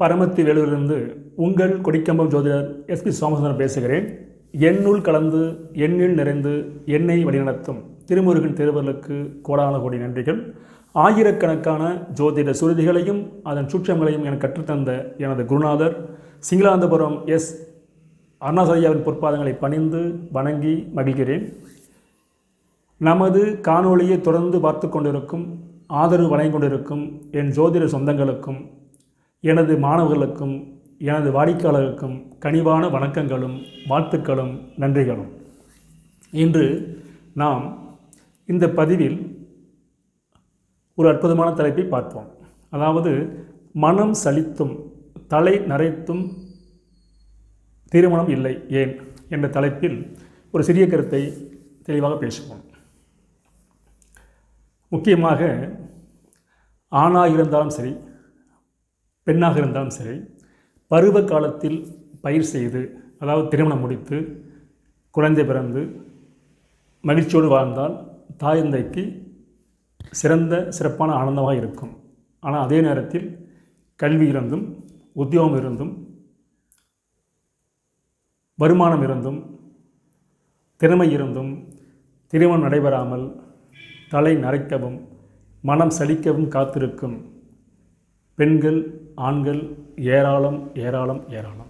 பரமத்தி வேலூரிலிருந்து உங்கள் கொடிக்கம்பம் ஜோதிடர் எஸ்பி சோமசுந்தரம் பேசுகிறேன். எண்ணுள் கலந்து எண்ணில் நிறைந்து எண்ணெய் வழிநடத்தும் திருமுருகன் திருவர்களுக்கு கோடான கோடி நன்றிகள். ஆயிரக்கணக்கான ஜோதிட சுருதிகளையும் அதன் சூட்சங்களையும் எனக்கு கற்றுத்தந்த எனது குருநாதர் சிங்களாந்தபுரம் எஸ் அருணாசரியாவின் பொற்பாதங்களை பணிந்து வணங்கி மகிழ்கிறேன். நமது காணொளியை தொடர்ந்து பார்த்து கொண்டிருக்கும் ஆதரவு வழங்கிக் கொண்டிருக்கும் என் ஜோதிட சொந்தங்களுக்கும் எனது மாணவர்களுக்கும் எனது வாடிக்கையாளருக்கும் கனிவான வணக்கங்களும் வாழ்த்துக்களும் நன்றிகளும். இன்று நாம் இந்த பதிவில் ஒரு அற்புதமான தலைப்பை பார்ப்போம். அதாவது மனம் சலித்தும் தலை நரைத்தும் திருமணம் இல்லை ஏன் என்ற தலைப்பில் ஒரு சிறிய கருத்தை தெளிவாக பேசுவோம். முக்கியமாக ஆணாக இருந்தாலும் சரி பெண்ணாக இருந்தாலும் சரி பருவ காலத்தில் பயிர் செய்து அதாவது திருமணம் முடித்து குழந்தை பிறந்து மகிழ்ச்சியோடு வாழ்ந்தால் தாயந்தைக்கு சிறந்த சிறப்பான ஆனந்தமாக இருக்கும். ஆனால் அதே நேரத்தில் கல்வி இருந்தும் உத்தியோகம் இருந்தும் வருமானம் இருந்தும் திறமை இருந்தும் திருமணம் நடைபெறாமல் தலை நரைக்கவும் மனம் சலிக்கவும் காத்திருக்கும் பெண்கள் ஆண்கள் ஏராளம் ஏராளம் ஏராளம்.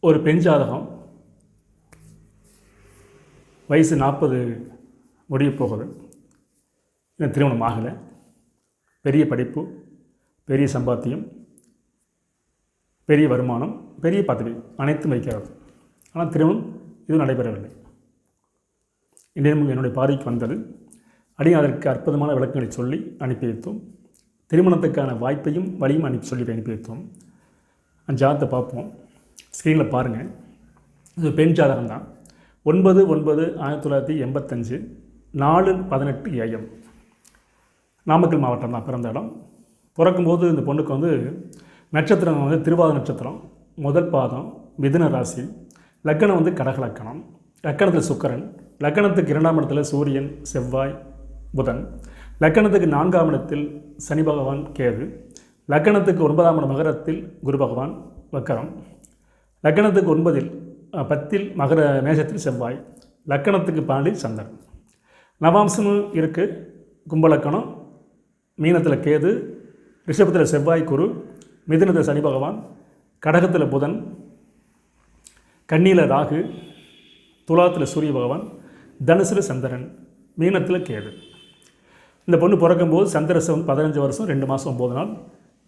ஒரு பெண் ஜாதகம் வயசு நாற்பது முடிய போகுது. இன்னும் திருமணம் ஆகலை. பெரிய படிப்பு பெரிய சம்பாத்தியம் பெரிய வருமானம் பெரிய பதவி அனைத்தும் வைக்கிறது ஆனால் திருமணம் இது நடைபெறவில்லை. இன்றைய என்னுடைய பார்வைக்கு வந்தது அடியும் அதற்கு அற்புதமான விளக்கங்களை சொல்லி அனுப்பி வைத்தோம். திருமணத்துக்கான வாய்ப்பையும் வழியும் அனுப்பி சொல்லி அனுப்பி வைத்தோம். அந்த ஜாதகத்தை பார்ப்போம். ஸ்க்ரீனில் பாருங்கள் இது பெண் ஜாதகம் தான். ஒன்பது ஒன்பது ஆயிரத்தி தொள்ளாயிரத்தி எண்பத்தஞ்சு நாலு பதினெட்டு ஏஎம். நாமக்கல் மாவட்டம் தான் பிறந்த இடம். பிறக்கும்போது இந்த பொண்ணுக்கு வந்து நட்சத்திரம் வந்து திருவாத நட்சத்திரம் முதல் பாதம் மிதுன ராசி லக்கணம் வந்து கடக லக்கணம். லக்கணத்தில் சுக்கரன் லக்கணத்துக்கு இரண்டாம் இடத்துல சூரியன் செவ்வாய் புதன். லக்கணத்துக்கு நான்காம் இடத்தில் சனி பகவான் கேது. லக்கணத்துக்கு ஒன்பதாம் இடம் மகரத்தில் குரு பகவான் வக்கரம். லக்கணத்துக்கு ஒன்பதில் பத்தில் மகர மேஷத்தில் செவ்வாய். லக்கணத்துக்கு பாண்டில் சந்திரன். நவாம்சமும் இருக்குது கும்பலக்கணம். மீனத்தில் கேது ரிஷபத்தில் செவ்வாய் குரு மிதுனத்தில் சனி பகவான் கடகத்தில் புதன் கண்ணியில் ராகு துலாத்தில் சூரிய பகவான் தனுசில் சந்திரன் மீனத்தில் கேது. இந்த பொண்ணு பிறக்கும்போது சந்திரசம் பதினஞ்சு வருஷம் ரெண்டு மாதம் ஒம்பது நாள்.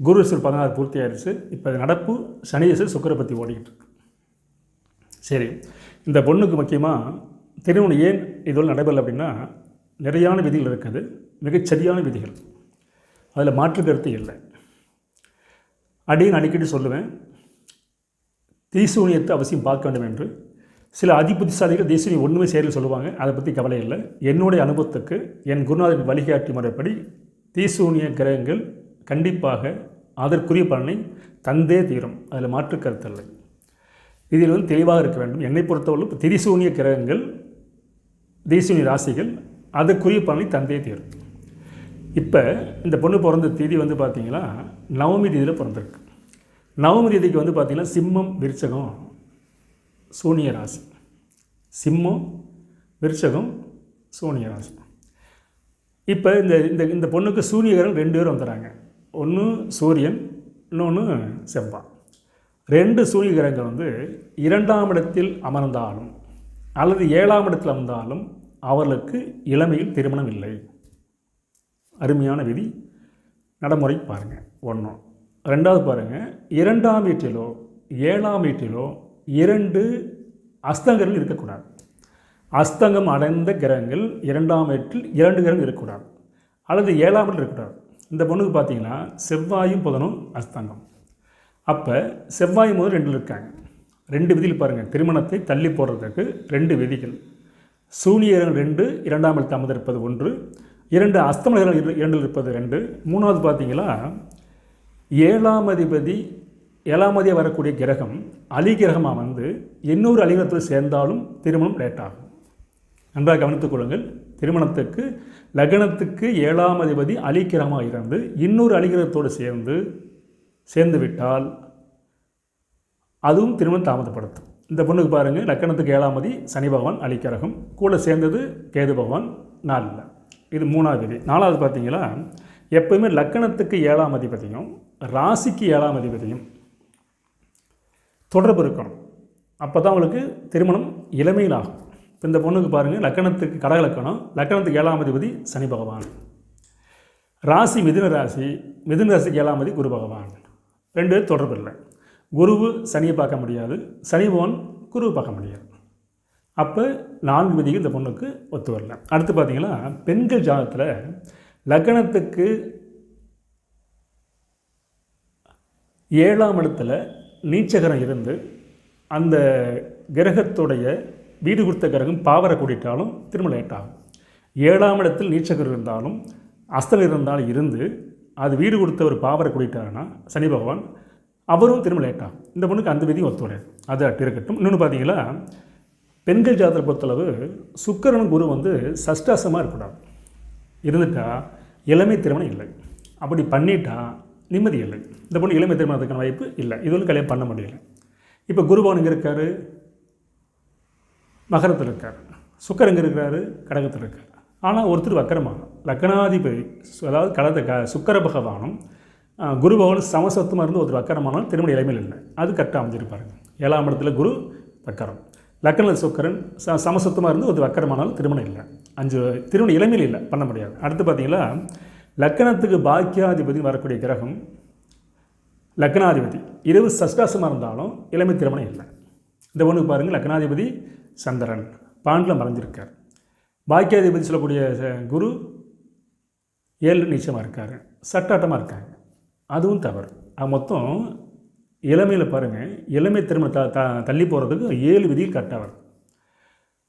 குரு பதினாறு பூர்த்தி ஆயிடுச்சு இப்போ நடப்பு சனியசு சுக்கரை பற்றி ஓடிக்கிட்டு இருக்கு. சரி இந்த பொண்ணுக்கு முக்கியமாக திருமணம் ஏன் இதுவரை நடைபெறல அப்படின்னா நிறையான விதிகள் இருக்குது மிகச்சரியான விதிகள். அதில் மாற்று கருத்து இல்லை. அடின்னு அடிக்கடி சொல்லுவேன் தீசூனியத்தை அவசியம் பார்க்க வேண்டும் என்று சில அதிபுத்திசாலிகள் தேசிய ஒன்றுமே செயலில் சொல்லுவாங்க. அதை பற்றி கவலை இல்லை. என்னுடைய அனுபவத்துக்கு என் குருநாதரின் வழிகாட்டி முறைப்படி தீசூனிய கிரகங்கள் கண்டிப்பாக அதற்குரிய பலனை தந்தே தீரும். அதில் மாற்று கருத்தில்லை இதில் வந்து தெளிவாக இருக்க வேண்டும். என்னை பொறுத்தவரை திரிசூனிய கிரகங்கள் தேசிய ராசிகள் அதற்குரிய பலனை தந்தே தீரும். இப்போ இந்த பொண்ணு பிறந்த தேதி வந்து பார்த்திங்கன்னா நவமி தேதியில் பிறந்திருக்கு. நவமி தேதிக்கு வந்து பார்த்திங்கன்னா சிம்மம் விருச்சகம் சூனிய ராசி சிம்மம் விருச்சகம் சூனிய ராசி இப்போ இந்த இந்த இந்த பொண்ணுக்கு சூரியகரன் ரெண்டு பேரும் வந்துடுறாங்க ஒன்று சூரியன் இன்னொன்று செவ்வாய் ரெண்டு சூரிய கிரகங்கள் வந்து இரண்டாம் இடத்தில் அமர்ந்தாலும் அல்லது ஏழாம் இடத்தில் அமர்ந்தாலும் அவர்களுக்கு இளமையில் திருமணம் இல்லை. அருமையான விதி. நடைமுறை பாருங்கள் ஒன்றும் ரெண்டாவது பாருங்கள் இரண்டாம் வீட்டிலோ ஏழாம் வீட்டிலோ இரண்டு அஸ்தங்கர்கள் இருக்கக்கூடாது. அஸ்தங்கம் அடைந்த கிரகங்கள் இரண்டாம் வீட்டில் இரண்டு கிரகங்கள் இருக்கக்கூடாது. அல்லது ஏழாம் இருக்கக்கூடாது. இந்த பொண்ணுக்கு பார்த்தீங்கன்னா செவ்வாயும் புதனும் அஸ்தங்கம். அப்போ செவ்வாய் முதல் ரெண்டில் இருக்காங்க. ரெண்டு விதியில் பாருங்கள் திருமணத்தை தள்ளி போடுறதுக்கு ரெண்டு விதிகள். சூனியர்கள் ரெண்டு இரண்டாம் இடத்தில் அமர்ந்திருப்பது ஒன்று இரண்டு அஸ்தமனர்கள் இரு- இரண்டில் இருப்பது ரெண்டு. மூணாவது பார்த்தீங்களா? ஏழாம் அதிபதி ஏழாம் வரக்கூடிய கிரகம் அலி கிரகமாக வந்து இன்னொரு அலிகிரகத்தில் சேர்ந்தாலும் திருமணம் லேட் ஆகும். நன்றாக கவனித்துக் கொள்ளுங்கள். திருமணத்துக்கு லக்னத்துக்கு ஏழாம் அதிபதி அலிகிரகமாக இருந்து இன்னொரு அலிகிரகத்தோடு சேர்ந்து சேர்ந்து விட்டால் அதுவும் திருமணம் தாமதப்படுத்தும். இந்த பொண்ணுக்கு பாருங்கள் லக்கணத்துக்கு ஏழாமதி சனி பகவான் அலிக்கிரகம் கூட சேர்ந்தது கேது பகவான் நாலில் இது மூணாவது விதி நாலாவது பார்த்தீங்களா எப்பவுமே லக்கணத்துக்கு ஏழாம் அதிபதியும் ராசிக்கு ஏழாம் அதிபதியும் தொடர்பு இருக்கணும். அப்போ தான் அவங்களுக்கு திருமணம் இளமையில் ஆகும் இப்போ இந்த பொண்ணுக்கு பாருங்கள் லக்கணத்துக்கு கடக லக்கணம் லக்கணத்துக்கு ஏழாம் அதிபதி சனி பகவான். ராசி மிதுன ராசி மிதுன ராசிக்கு ஏழாம் அதிபதி குரு பகவான். ரெண்டு பேரும் தொடர்பு இல்லை. குருவு சனியை பார்க்க முடியாது சனி பகவான் குருவை பார்க்க முடியாது. அப்போ நான்கு விதிகள் இந்த பொண்ணுக்கு ஒத்து வரல. அடுத்து பார்த்தீங்கன்னா பெண்கள் ஜாதகத்தில் லக்னத்துக்கு ஏழாம் இடத்துல நீச்சகரம் இருந்து அந்த கிரகத்துடைய வீடு கொடுத்த கிரகம் பாவரை கூட்டிட்டாலும் திரும்ப லேட் ஆகும் ஏழாம் இடத்தில் நீச்சகரம் இருந்தாலும் அஸ்தல் இருந்தாலும் இருந்து அது வீடு கொடுத்த ஒரு பாவரை கூட்டிட்டாருன்னா சனி பகவான் அவரும் திரும்ப லேட் ஆகும் இந்த பொண்ணுக்கு அந்த விதியும் ஒத்து அது அட்டு இருக்கட்டும். இன்னொன்று பார்த்தீங்களா? பெண்கள் ஜாதகத்தை பொறுத்தளவு சுக்கரன் குரு வந்து சஷ்டாசமாக இருக்கக்கூடாது. இருந்துட்டா இளமை திருமணம் இல்லை. அப்படி பண்ணிட்டா நிம்மதி இல்லை. இந்த பொண்ணு இளமை திருமணத்துக்கான வாய்ப்பு இல்லை. இது வந்து கல்யாணம் பண்ண முடியல. இப்போ குருபவன் இங்கே இருக்கார். மகரத்தில் இருக்கார். சுக்கர் எங்கே இருக்கிறாரு கடகத்தில் இருக்கார். ஆனால் ஒருத்தர் வக்கரமானம் லக்னாதிபதி. அதாவது கடந்த க சுக்கர பகவானும் குருபவன் குரு பகவான் சமசத்துவமாக இருந்து ஒருத்தர் வக்கரமானாலும் திருமண இளமையில் இல்லை. அது கரெக்டாக அமைஞ்சிருப்பாருங்க ஏழாம் இடத்துல குரு வக்கரம். லக்கண சுக்கரன் ச சமசத்துவமாக இருந்து ஒரு வக்கரமானாலும் திருமணம் இல்லை. அஞ்சு திருமண இளமையில் இல்லை. பண்ண முடியாது. அடுத்து பார்த்தீங்கன்னா லக்கணத்துக்கு பாக்கியாதிபதி வரக்கூடிய கிரகம் லக்னாதிபதி இரவு சஷ்டாசமாக இருந்தாலும் இளமை திருமணம் இல்லை. இந்த ஒன்று பாருங்கள் லக்னாதிபதி சந்திரன். பாண்டில் மறைஞ்சிருக்கார் பாக்கியாதிபதி சொல்லக்கூடிய ச- குரு ஏழு நிச்சயமாக இருக்கார். சட்டாட்டமாக இருக்காங்க. அதுவும் தவறு. அது மொத்தம் இளமையில் பாருங்கள் இளமை திரும்ப த த தள்ளி போகிறதுக்கு ஏழு விதிகள் கரெக்டாக வரும்.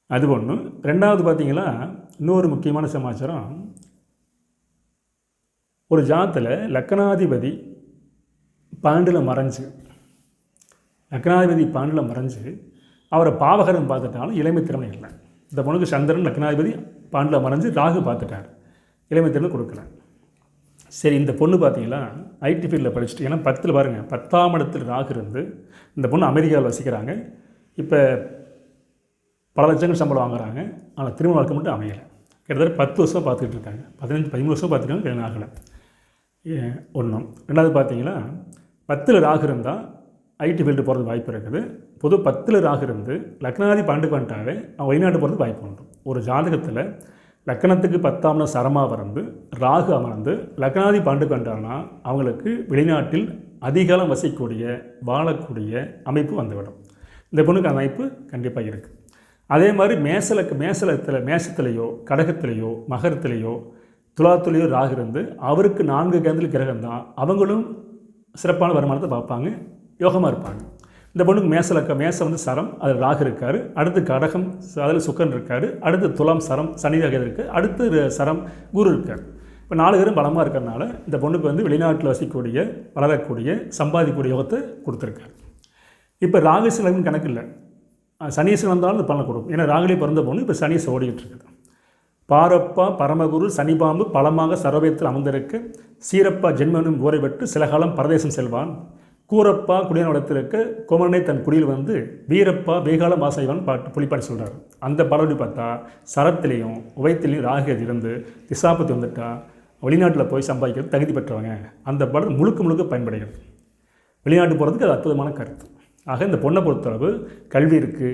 அது ஒன்று ரெண்டாவது பார்த்தீங்கன்னா இன்னொரு முக்கியமான சமாச்சாரம் ஒரு ஜாத்தில் லக்கணாதிபதி பாண்டில் மறைஞ்சு லக்னாதிபதி பாண்டில் மறைஞ்சு அவரை பாவகரன் பார்த்துட்டாலும் இளமை திறமை இல்லை. இந்த பொண்ணுக்கு சந்திரன் லக்னாதிபதி பாண்டில் மறைஞ்சு ராகு பார்த்துட்டார். இளமை திறமை கொடுக்கல. சரி இந்த பொண்ணு பார்த்தீங்கன்னா ஐடி ஃபீல்டில் படிச்சுட்டு ஏன்னா பத்தில் பாருங்கள் பத்தாம் இடத்தில் ராகு இருந்து இந்த பொண்ணு அமெரிக்காவில் வசிக்கிறாங்க. இப்போ பல லட்சங்கள் சம்பளம் வாங்குறாங்க. ஆனால் திருமண வாழ்க்கை மட்டும் அமையலை. கிட்டத்தட்ட பத்து வருஷம் பார்த்துக்கிட்டு இருக்காங்க. பதினஞ்சு பதிமூணு வருஷம் பார்த்துருக்காங்க கல்யாணம் ஆகலை. ஒன்றும் ரெண்டாவது பார்த்தீங்கன்னா பத்தில் ராகு இருந்தால் ஐடி ஃபீல்டு போகிறது வாய்ப்பு இருக்குது. பொது பத்தில் ராகு இருந்து லக்னாதி பாண்டுக்கு வந்துட்டாவே அவன் வெளிநாட்டு போகிறது வாய்ப்பு உண்டு. ஒரு ஜாதகத்தில் லக்கணத்துக்கு பத்தாம் சரமாக வரந்து ராகு அமர்ந்து லக்னாதி பாண்டுக்கு வந்துட்டாங்கன்னா அவங்களுக்கு வெளிநாட்டில் அதிகாலம் வசிக்கக்கூடிய வாழக்கூடிய அமைப்பு வந்துவிடும். இந்த பொண்ணுக்கு அந்த அமைப்பு கண்டிப்பாக இருக்குது அதே மாதிரி மேசலுக்கு மேசலத்தில் மேசத்துலேயோ கடகத்திலேயோ மகரத்திலேயோ துலாத்துலேயோ ராகு இருந்து அவருக்கு நான்கு கேந்திர கிரகம் தான். அவங்களும் சிறப்பான வருமானத்தை பார்ப்பாங்க. யோகமாக இருப்பாங்க. இந்த பொண்ணுக்கு மேசலக்க மேசம் வந்து சரம் அதில் ராகு இருக்கார். அடுத்து கடகம் அதில் சுக்கன் இருக்கார். அடுத்து துலாம் சரம் சனி ரகம் இருக்குது அடுத்து சரம் குரு இருக்கார். இப்போ நாலு பேரும் பலமாக இருக்கிறனால இந்த பொண்ணுக்கு வந்து வெளிநாட்டில் வசிக்கக்கூடிய வளரக்கூடிய சம்பாதிக்கக்கூடிய யோகத்தை கொடுத்துருக்காரு. இப்போ ராகேஸ்வரன் கணக்கு இல்லை. சனீசன் வந்தாலும் இந்த பலனை கொடுக்கும். ஏன்னா ராகுலே பிறந்த பொண்ணு இப்போ சனீஸ் ஓடிக்கிட்டு இருக்குது. பாரப்பா பரமகுரு சனிபாம்பு பலமாக சரவேத்தில் அமர்ந்திருக்க. சீரப்பா ஜென்மனும் ஊரை விட்டு சில காலம் பரதேசம் செல்வான். கூரப்பா குடியான இடத்திருக்க குமரனை தன் குடியில் வந்து வீரப்பா வேகாலம் மாசைவான் பாட்டு புலிப்பாட்டு சொல்கிறார் அந்த பாடலோடு பார்த்தா சரத்திலையும் உபயத்திலையும் ராகு இருந்து திசாபத்தி வந்துட்டா. வெளிநாட்டில் போய் சம்பாதிக்கிறது தகுதி பெற்றவங்க. அந்த படம் முழுக்க முழுக்க பயன்படுகிறது. வெளிநாட்டு போகிறதுக்கு அது அற்புதமான கருத்து. ஆக இந்த பொண்ணை பொறுத்தளவு கல்வி இருக்குது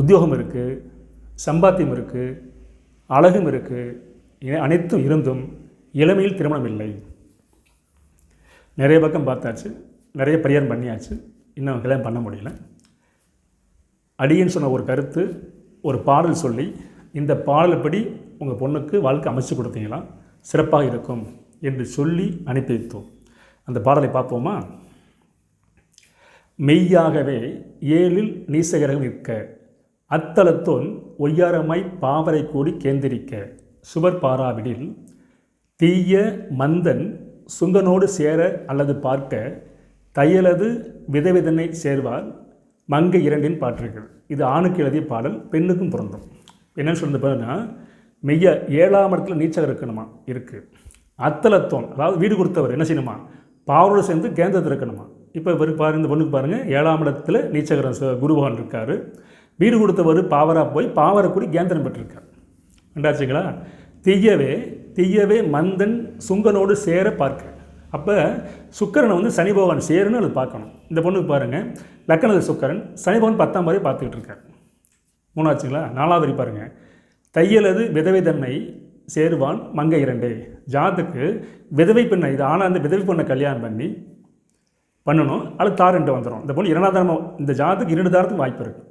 உத்தியோகம் இருக்குது சம்பாத்தியம் இருக்குது அழகும் இருக்குது அனைத்தும் இருந்தும் இளமையில் திருமணம் இல்லை. நிறைய பக்கம் பார்த்தாச்சு. நிறைய பரிகாரம் பண்ணியாச்சு. இன்னும் கல்யாணம் பண்ண முடியல. அடியேன்னு சொன்ன ஒரு கருத்து ஒரு பாடல் சொல்லி இந்த பாடல்படி உங்கள் பொண்ணுக்கு வாழ்க்கை அமைச்சு கொடுத்தீங்களா? சிறப்பாக இருக்கும் என்று சொல்லி அனுப்பி வைத்தோம் அந்த பாடலை பார்ப்போமா? மெய்யாகவே ஏழில் நீசகரகம் நிற்க அத்தலத்தோன் ஒய்யாரமாய் பாவரை கூடி கேந்திரிக்க சுவர் பாராவிடில் தீய மந்தன் சுங்கனோடு சேர அல்லது பார்க்க தையலது விதவிதனை சேர்வார் மங்கை இரண்டின் பாட்டிருக்கிறது இது ஆணுக்கு எழுதிய பாடல் பெண்ணுக்கும் பொருந்தும். என்னன்னு சொல்லுது பாருன்னா மெய்ய ஏழாம் இடத்துல நீச்சகம் இருக்கணுமா? இருக்குது அத்தலத்தோன் அதாவது வீடு கொடுத்தவர் என்ன செய்யணுமா? பாவரோடு சேர்ந்து கேந்திரத்தில் இருக்கணுமா? இப்போ இவர் பாருங்க இந்த பொண்ணுக்கு பாருங்கள் ஏழாம் இடத்துல நீச்சகரன் ச- இருக்கார். வீடு கொடுத்தவர் பாவராக போய் பாவரை கூடி கேந்திரம் பெற்றிருக்கார். ரெண்டாச்சுங்களா தீயவே தீயவே மந்தன் சுங்கனோடு சேர பார்க்க. அப்போ சுக்கரனை வந்து சனி பகவான் சேருன்னு அது பார்க்கணும். இந்த பொண்ணுக்கு பாருங்கள் லக்கணத்தில் சுக்கரன் சனி பகவான் பத்தாம் வரை பார்த்துக்கிட்டு இருக்கார். மூணாச்சுங்களா? நாலாவது வரி பாருங்க. தையலது விதவை தன்னை சேருவான் மங்கை இரண்டே. ஜாத்துக்கு விதவை பெண்ணை இது ஆனால் அந்த விதவை பெண்ணை கல்யாணம் பண்ணி பண்ணணும் அது தாரண்டு வந்துடும் இந்த பொண்ணு இரண்டாம் இந்த ஜாத்துக்கு இரண்டு தாரத்துக்கு வாய்ப்பு இருக்குது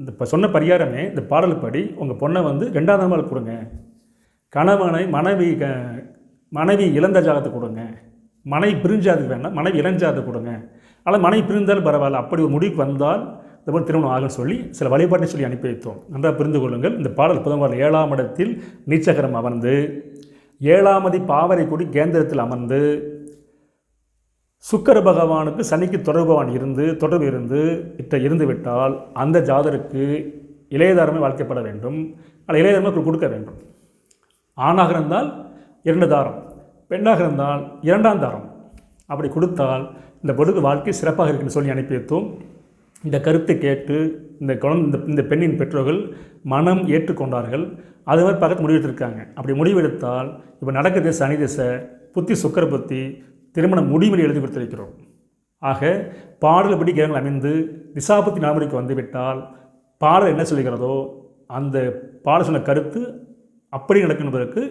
இந்த இப்போ சொன்ன பரிகாரமே இந்த பாடல் படி உங்கள் பொண்ணை வந்து ரெண்டாம் நாள் கொடுங்க. கணவனை மனைவி க மனைவி இழந்த ஜாதகத்தை கொடுங்க. மனைவி பிரிஞ்சாதுக்கு வேணாம் மனைவி இளஞ்சாதத்தை கொடுங்க. ஆனால் மனைவி பிரிந்தாலும் பரவாயில்ல அப்படி ஒரு முடிவுக்கு வந்தால் இந்த மாதிரி திருமணம் ஆகும் சொல்லி சில வழிபாட்டை சொல்லி அனுப்பி வைத்தோம். நன்றாக புரிந்து கொள்ளுங்கள். இந்த பாடல் புதன்வார் ஏழாம் இடத்தில் நீச்சகரம் அமர்ந்து ஏழாமதி பாவரை கொடி கேந்திரத்தில் அமர்ந்து சுக்கர பகவானுக்கு சனிக்கு தொடர்பவான் இருந்து தொடர்பு இருந்து இட்ட இருந்துவிட்டால் அந்த ஜாதருக்கு இளையதாரமே வாழ்க்கைப்பட வேண்டும். அல்ல இளையதாரமே கொடுக்க வேண்டும். ஆணாக இருந்தால் இரண்டு தாரம் பெண்ணாக இருந்தால் இரண்டாம் தாரம். அப்படி கொடுத்தால் இந்த பொடுகு வாழ்க்கை சிறப்பாக இருக்குன்னு சொல்லி அனுப்பி வைத்தோம் இந்த கருத்தை கேட்டு இந்த குழந்தை இந்த இந்த பெண்ணின் பெற்றோர்கள் மனம் ஏற்றுக்கொண்டார்கள். அது மாதிரி பக்கத்து முடிவெடுத்திருக்காங்க. அப்படி முடிவெடுத்தால் இப்போ நடக்குது சனி திசை புத்தி சுக்கர புத்தி திருமணம் முடிவில் எழுதி கொடுத்திருக்கிறோம். ஆக பாடல்படி கிரகங்கள் அமைந்து திசாபத்தி நாமடிக்கு வந்துவிட்டால் பாடல் என்ன சொல்லுகிறதோ அந்த பாடல் சொன்ன கருத்து அப்படி நடக்கும் என்பதற்கு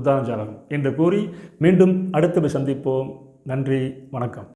உதாரண ஜாதகம் என்று கூறி மீண்டும் அடுத்த சந்திப்போம். நன்றி வணக்கம்.